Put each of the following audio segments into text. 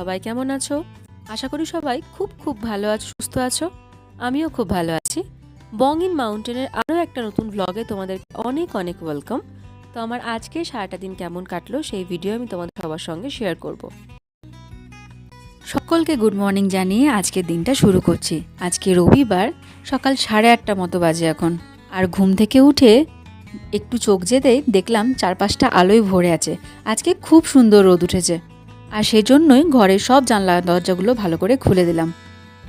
সবাই কেমন আছো? আশা করি সবাই খুব খুব ভালো আছো, সুস্থ আছো। আমিও খুব ভালো আছি। বং ইন মাউন্টেনের আরও একটা নতুন ব্লগে তোমাদের অনেক অনেক ওয়েলকাম তো আমার আজকে সারাটা দিন কেমন কাটলো সেই ভিডিও আমি তোমাদের সবার সঙ্গে শেয়ার করব। সকলকে গুড মর্নিং জানিয়ে আজকের দিনটা শুরু করছি। আজকে রবিবার, সকাল সাড়ে আটটা মতো বাজে এখন। আর ঘুম থেকে উঠে একটু চোখ যেতেই দেখলাম চারপাশটা আলোয় ভরে আছে। আজকে খুব সুন্দর রোদ উঠেছে। আর সেজন্যই ঘরের সব জানলা দরজাগুলো ভালো করে খুলে দিলাম।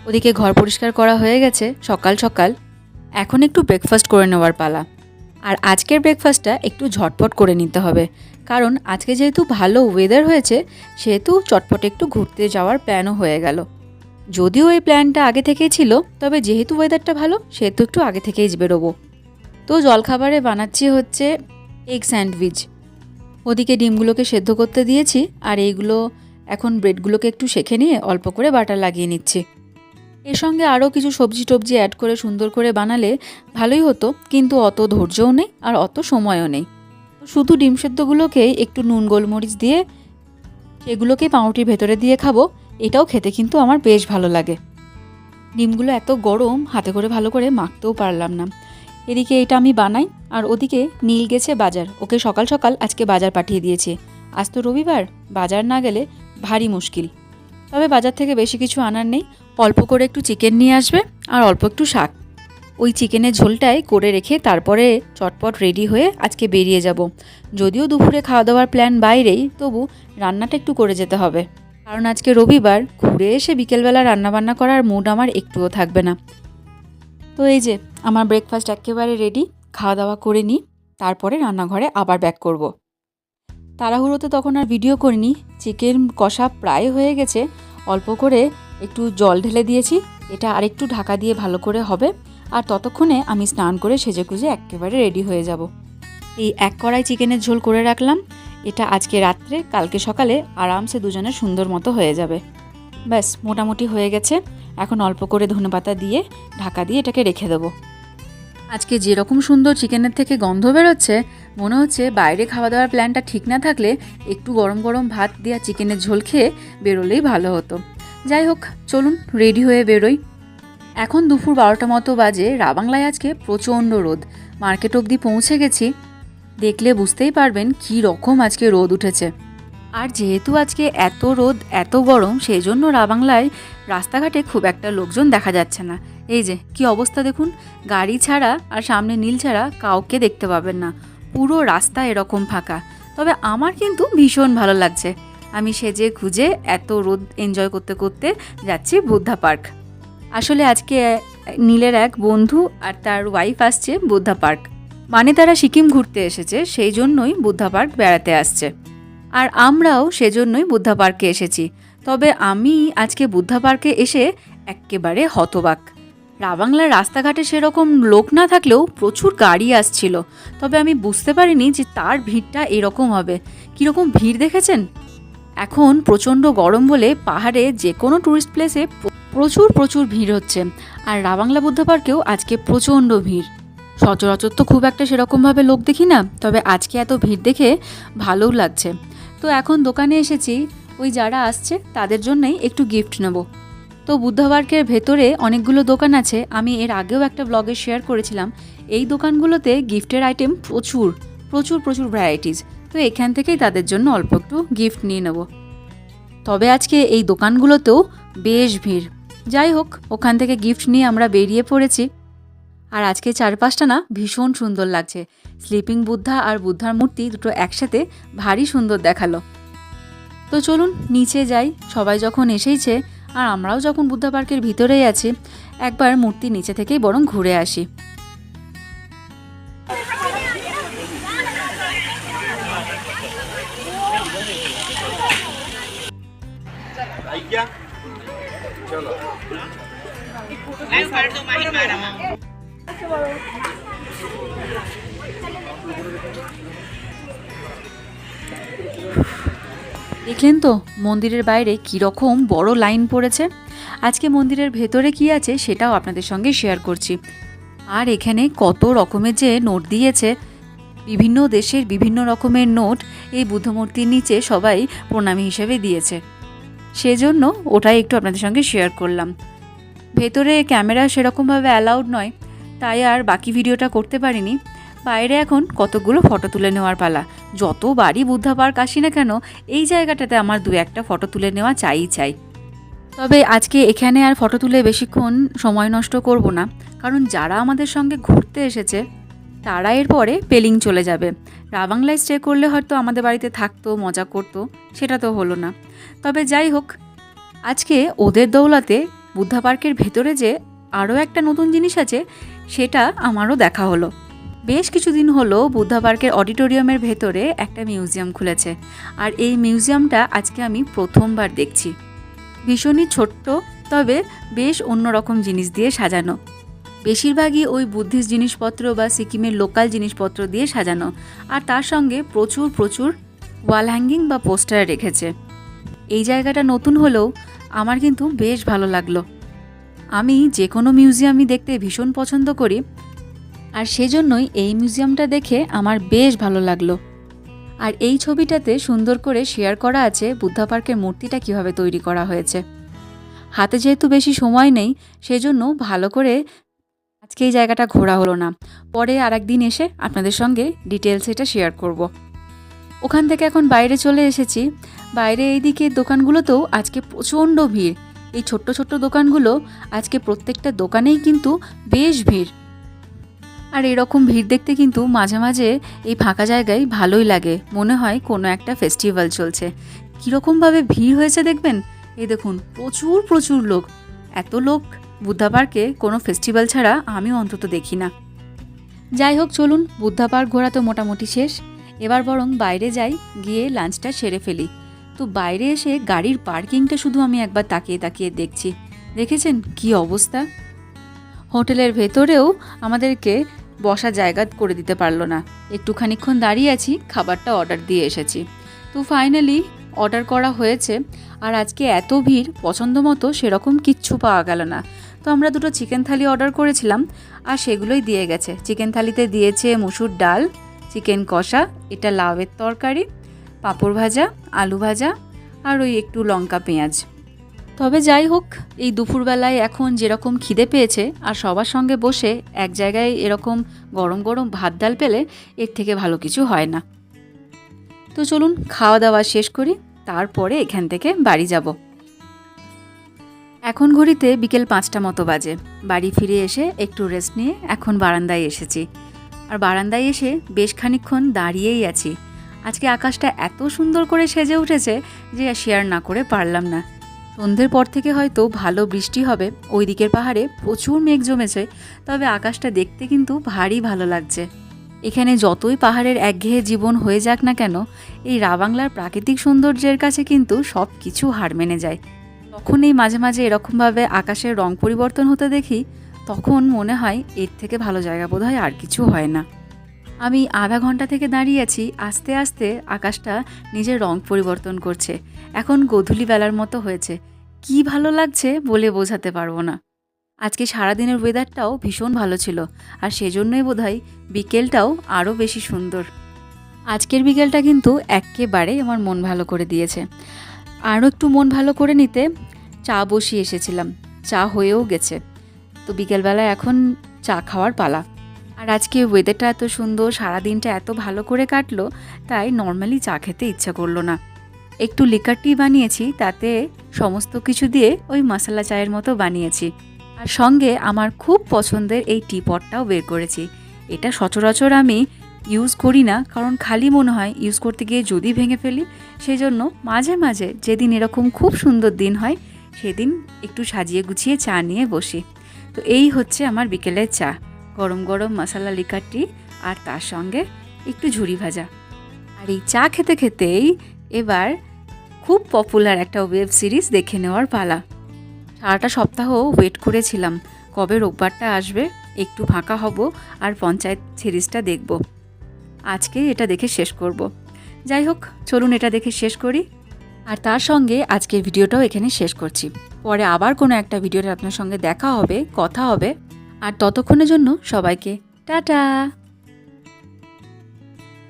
ওদিকে ঘর পরিষ্কার করা হয়ে গেছে সকাল সকাল। এখন একটু ব্রেকফাস্ট করে নেওয়ার পালা। আর আজকের ব্রেকফাস্টটা একটু ঝটপট করে নিতে হবে। কারণ আজকে যেহেতু ভালো ওয়েদার হয়েছে, সেহেতু চটপট একটু ঘুরতে যাওয়ার প্ল্যানও হয়ে গেল। যদিও এই প্ল্যানটা আগে থেকেই ছিল, তবে যেহেতু ওয়েদারটা ভালো, সেহেতু একটু আগে থেকেই বেরোবো। তো জলখাবারে বানাচ্ছি হচ্ছে এগ স্যান্ডউইচ ওদিকে ডিমগুলোকে সেদ্ধ করতে দিয়েছি, আর এইগুলো এখন ব্রেডগুলোকে একটু শেখে নিয়ে অল্প করে বাটার লাগিয়ে নিচ্ছি। এর সঙ্গে আরও কিছু সবজি টবজি অ্যাড করে সুন্দর করে বানালে ভালোই হতো, কিন্তু অত ধৈর্যও নেই আর অত সময়ও নেই। শুধু ডিম সেদ্ধগুলোকেই একটু নুন, গোলমরিচ দিয়ে সেগুলোকে পাউরুটির ভেতরে দিয়ে খাব, এটাও খেতে কিন্তু আমার বেশ ভালো লাগে। ডিমগুলো এত গরম, হাতে করে ভালো করে মাখতেও পারলাম না। এদিকে এটা আমি বানাই, আর ওদিকে নীল গেছে বাজার। ওকে সকাল সকাল আজকে বাজার পাঠিয়ে দিয়েছে। আজ তো রবিবার, বাজার না গেলে ভারী মুশকিল। তবে বাজার থেকে বেশি কিছু আনার নেই। অল্প করে একটু চিকেন নিয়ে আসবে, আর অল্প একটু শাক। ওই চিকেনের ঝোলটাই করে রেখে তারপরে চটপট রেডি হয়ে আজকে বেরিয়ে যাব। যদিও দুপুরে খাওয়া দাওয়ার প্ল্যান বাইরেই, তবু রান্নাটা একটু করে যেতে হবে। কারণ আজকে রবিবার, ঘুরে এসে বিকেলবেলা রান্নাবান্না করার মুড আমার একটুও থাকবে না। তো এই যে, আমার ব্রেকফাস্ট একেবারে রেডি খাওয়া দাওয়া করে নিই, তারপরে রান্নাঘরে আবার ব্যাক করব। তাড়াহুড়োতে তখন আর ভিডিও করিনি চিকেন কষা প্রায় হয়ে গেছে, অল্প করে একটু জল ঢেলে দিয়েছি, এটা আরেকটু ঢাকা দিয়ে ভালো করে হবে, আর ততক্ষণে আমি স্নান করে সেজে গুজে একেবারে রেডি হয়ে যাব। এই এক কড়াই চিকেনের ঝোল করে রাখলাম, এটা আজকে রাত্রে, কালকে সকালে আরামসে দুজনের সুন্দর মতো হয়ে যাবে। ব্যাস, মোটামুটি হয়ে গেছে। এখন অল্প করে ধনেপাতা দিয়ে ঢাকা দিয়ে এটাকে রেখে দেবো। আজকে যেরকম সুন্দর চিকেনের থেকে গন্ধ বেরোচ্ছে, মনে হচ্ছে বাইরে খাওয়া দাওয়ার প্ল্যানটা ঠিক না থাকলে একটু গরম গরম ভাত দেওয়া চিকেনের ঝোল খেয়ে বেরোলেই ভালো হতো। যাই হোক, চলুন রেডি হয়ে বেরোই। এখন দুপুর বারোটা মতো বাজে, রাবাংলায় আজকে প্রচণ্ড রোদ। মার্কেট অবধি পৌঁছে গেছি। দেখলে বুঝতেই পারবেন কী রকম আজকে রোদ উঠেছে। আর যেহেতু আজকে এত রোদ, এত গরম সেই জন্য রাবাংলায় রাস্তাঘাটে খুব একটা লোকজন দেখা যাচ্ছে না। এই যে, কি অবস্থা দেখুন? গাড়ি ছাড়া আর সামনে নীল ছাড়া কাউকে দেখতে পাবেন না। পুরো রাস্তা এরকম ফাঁকা। তবে আমার কিন্তু ভীষণ ভালো লাগছে। আমি সেজে খুঁজে এত রোদ এনজয় করতে করতে যাচ্ছি বুদ্ধা পার্ক। আসলে আজকে নীলের এক বন্ধু আর তার ওয়াইফ আসছে বুদ্ধা পার্ক। মানে তারা সিকিম ঘুরতে এসেছে, সেই জন্যই বুদ্ধা পার্ক বেড়াতে আসছে। আর আমরাও সেজন্যই বুদ্ধা পার্কে এসেছি। তবে আমি আজকে বুদ্ধা পার্কে এসে এক্কেবারে হতবাক। রাবাংলার রাস্তাঘাটে সেরকম লোক না থাকলেও প্রচুর গাড়ি আসছিল। তবে আমি বুঝতে পারিনি যে তার ভিড়টা এরকম হবে। কীরকম ভিড় দেখেছেন? এখন প্রচণ্ড গরম বলে পাহাড়ে যে কোনো ট্যুরিস্ট প্লেসে প্রচুর প্রচুর ভিড় হচ্ছে। আর রাবাংলা বুদ্ধ পার্কেও আজকে প্রচণ্ড ভিড়। সচরাচর তো খুব একটা সেরকমভাবে লোক দেখি না, তবে আজকে এত ভিড় দেখে ভালোও লাগছে। তো এখন দোকানে এসেছি, ওই যারা আসছে তাদের জন্যই একটু গিফট নেব। তো বুদ্ধ পার্কের ভেতরে অনেকগুলো দোকান আছে, আমি এর আগেও একটা ব্লগে শেয়ার করেছিলাম। এই দোকানগুলোতে গিফটের আইটেম প্রচুর প্রচুর প্রচুর ভ্যারাইটিস তো এখান থেকেই তাদের জন্য অল্প একটু গিফট নিয়ে নেব। তবে আজকে এই দোকানগুলোতেও বেশ ভিড়। যাই হোক, ওখান থেকে গিফট নিয়ে আমরা বেরিয়ে পড়েছি। আর আজকে চারপাশটা না ভীষণ সুন্দর লাগছে। স্লিপিং বুদ্ধা আর বুদ্ধার মূর্তি দুটো একসাথে ভারী সুন্দর দেখাল। তো চলুন নিচে যাই, সবাই যখন এসেইছে, আর আমরাও যখন বুদ্ধা পার্কের ভিতরেই আছি, একবার মূর্তি নিচে থেকেই বরং ঘুরে আসি। চলো। দেখলেন তো মন্দিরের বাইরে কীরকম বড় লাইন পড়েছে? আজকে মন্দিরের ভেতরে কি আছে সেটাও আপনাদের সঙ্গে শেয়ার করছি। আর এখানে কত রকমের যে নোট দিয়েছে, বিভিন্ন দেশের বিভিন্ন রকমের নোট এই বুদ্ধমূর্তির নিচে সবাই প্রণামী হিসেবে দিয়েছে। সেজন্য ওটাই একটু আপনাদের সঙ্গে শেয়ার করলাম। ভেতরে ক্যামেরা সেরকমভাবে অ্যালাউড নয়, তাই আর বাকি ভিডিওটা করতে পারিনি। বাইরে এখন কতগুলো ফটো তুলে নেওয়ার পালা। যতবারই বুদ্ধা পার্ক আসি না কেন, এই জায়গাটাতে আমার দু একটা ফটো তুলে নেওয়া চাই চাই। তবে আজকে এখানে আর ফটো তুলে বেশিক্ষণ সময় নষ্ট করব না, কারণ যারা আমাদের সঙ্গে ঘুরতে এসেছে, তারা এরপরে পেলিং চলে যাবে। রাবাংলায় স্টে করলে হয়তো আমাদের বাড়িতে থাকতো, মজা করতো, সেটা তো হলো না। তবে যাই হোক, আজকে ওদের দৌলাতে বুদ্ধা পার্কের ভেতরে যে আরও একটা নতুন জিনিস আছে, সেটা আমারও দেখা হলো। বেশ কিছুদিন হলো বুদ্ধা পার্কের অডিটোরিয়ামের ভেতরে একটা মিউজিয়াম খুলেছে। আর এই মিউজিয়ামটা আজকে আমি প্রথমবার দেখছি। ভীষণই ছোট্ট, তবে বেশ অন্যরকম জিনিস দিয়ে সাজানো। বেশিরভাগই ওই বুদ্ধিস্ট জিনিসপত্র বা সিকিমের লোকাল জিনিসপত্র দিয়ে সাজানো। আর তার সঙ্গে প্রচুর প্রচুর ওয়াল হ্যাঙ্গিং বা পোস্টার রেখেছে। এই জায়গাটা নতুন হলেও আমার কিন্তু বেশ ভালো লাগল। আমি যে কোনো মিউজিয়ামই দেখতে ভীষণ পছন্দ করি। আর সেজন্যই এই মিউজিয়ামটা দেখে আমার বেশ ভালো লাগল। আর এই ছবিটাতে সুন্দর করে শেয়ার করা আছে বুদ্ধা পার্কের মূর্তিটা কীভাবে তৈরি করা হয়েছে। হাতে যেহেতু বেশি সময় নেই, সেজন্য ভালো করে আজকে এই জায়গাটা ঘোরা হলো না। পরে আর একদিন এসে আপনাদের সঙ্গে ডিটেলস এটা শেয়ার করব। ওখান থেকে এখন বাইরে চলে এসেছি। বাইরে এইদিকে দোকানগুলোতেও আজকে প্রচণ্ড ভিড়। এই ছোট্ট ছোট্ট দোকানগুলো আজকে প্রত্যেকটা দোকানেই কিন্তু বেশ ভিড়। আর এরকম ভিড় দেখতে কিন্তু মাঝে মাঝে এই ফাঁকা জায়গায় ভালোই লাগে। মনে হয় কোনো একটা ফেস্টিভ্যাল চলছে। কীরকমভাবে ভিড় হয়েছে দেখবেন? এই দেখুন, প্রচুর প্রচুর লোক। এত লোক, বুদ্ধা পার্কে কোনো ফেস্টিভ্যাল ছাড়া আমিও অন্তত দেখি না। যাই হোক, চলুন, বুদ্ধা পার্ক ঘোরা তো মোটামুটি শেষ। এবার বরং বাইরে যাই, গিয়ে লাঞ্চটা সেরে ফেলি। তো বাইরে এসে গাড়ির পার্কিংটা শুধু আমি একবার তাকিয়ে তাকিয়ে দেখছি। দেখেছেন কি অবস্থা? হোটেলের ভেতরেও আমাদেরকে বসা জায়গা করে দিতে পারল না। একটু খানিকক্ষণ দাঁড়িয়ে আছি, খাবারটা অর্ডার দিয়ে এসেছি। তো ফাইনালি অর্ডার করা হয়েছে, আর আজকে এত ভিড়, পছন্দ মতো সেরকম কিচ্ছু পাওয়া গেল না। তো আমরা দুটো চিকেন থালি অর্ডার করেছিলাম, আর সেগুলোই দিয়ে গেছে। চিকেন থালিতে দিয়েছে মুসুর ডাল চিকেন কষা, এটা লাউয়ের তরকারি, পাঁপড় ভাজা, আলু ভাজা, আর ওই একটু লঙ্কা পেঁয়াজ। তবে যাই হোক, এই দুপুরবেলায় এখন যেরকম খিদে পেয়েছে আর সবার সঙ্গে বসে এক জায়গায় এরকম গরম গরম ভাত ডাল পেলে এর থেকে ভালো কিছু হয় না। তো চলুন খাওয়া দাওয়া শেষ করি, তারপরে এখান থেকে বাড়ি যাব। এখন ঘড়িতে বিকেল পাঁচটা মতো বাজে। বাড়ি ফিরে এসে একটু রেস্ট নিয়ে এখন বারান্দায় এসেছি। আর বারান্দায় এসে বেশ খানিকক্ষণ দাঁড়িয়েই আছি। আজকে আকাশটা এত সুন্দর করে সেজে উঠেছে যে শেয়ার না করে পারলাম না। সন্ধ্যের পর থেকে হয়তো ভালো বৃষ্টি হবে। ওই দিকের পাহাড়ে প্রচুর মেঘ জমেছে, তবে আকাশটা দেখতে কিন্তু ভারী ভালো লাগছে। এখানে যতই পাহাড়ের একঘেয়ে জীবন হয়ে যাক না কেন, এই রাবাংলার প্রাকৃতিক সৌন্দর্যের কাছে কিন্তু সব কিছু হার মেনে যায়। তখনই মাঝে মাঝে এরকমভাবে আকাশের রং পরিবর্তন হতে দেখি, তখন মনে হয় এর থেকে ভালো জায়গা বোধহয় আর কিছু হয় না। আমি আধা ঘণ্টা থেকে দাঁড়িয়ে আছি, আস্তে আস্তে আকাশটা নিজের রং পরিবর্তন করছে। এখন গধূলি বেলার মতো হয়েছে। কি ভালো লাগছে বলে বোঝাতে পারব না। আজকে সারাদিনের ওয়েদারটাও ভীষণ ভালো ছিল, আর সেজন্যই বোধহয় বিকেলটাও আরও বেশি সুন্দর। আজকের বিকেলটা কিন্তু একেবারে আমার মন ভালো করে দিয়েছে। আরও একটু মন ভালো করে নিতে চা বসিয়ে এসেছিলাম। চা হয়েও গেছে। তো বিকেলবেলা এখন চা খাওয়ার পালা। আর আজকে ওয়েদারটা এত সুন্দর, সারাদিনটা এত ভালো করে কাটলো, তাই নর্মালি চা খেতে ইচ্ছা করল না। একটু লিকার টি বানিয়েছি, তাতে সমস্ত কিছু দিয়ে ওই মশলা চায়ের মতো বানিয়েছি। আর সঙ্গে আমার খুব পছন্দের এই টি পটটাও বের করেছি। এটা সচরাচর আমি ইউজ করি না, কারণ খালি মনে হয় ইউজ করতে গিয়ে যদি ভেঙে ফেলি সেই জন্য মাঝে মাঝে যেদিন এরকম খুব সুন্দর দিন হয়, সেদিন একটু সাজিয়ে গুছিয়ে চা নিয়ে বসি। তো এই হচ্ছে আমার বিকেলের চা, গরম গরম মশলা লিকার টি আর তার সঙ্গে একটু ঝুরি ভাজা। আর এই চা খেতে খেতেই এবার খুব পপুলার একটা ওয়েব সিরিজ দেখে নেওয়ার পালা। সারাটা সপ্তাহ ওয়েট করেছিলাম, কবে রোববারটা আসবে, একটু ফাঁকা হব আর পঞ্চায়েত সিরিজটা দেখব। আজকে এটা দেখে শেষ করব। যাই হোক, চলুন এটা দেখে শেষ করি। আর তার সঙ্গে আজকের ভিডিওটাও এখানে শেষ করছি। পরে আবার কোনো একটা ভিডিওটা আপনার সঙ্গে দেখা হবে, কথা হবে। আর ততক্ষণের জন্য সবাইকে টাটা!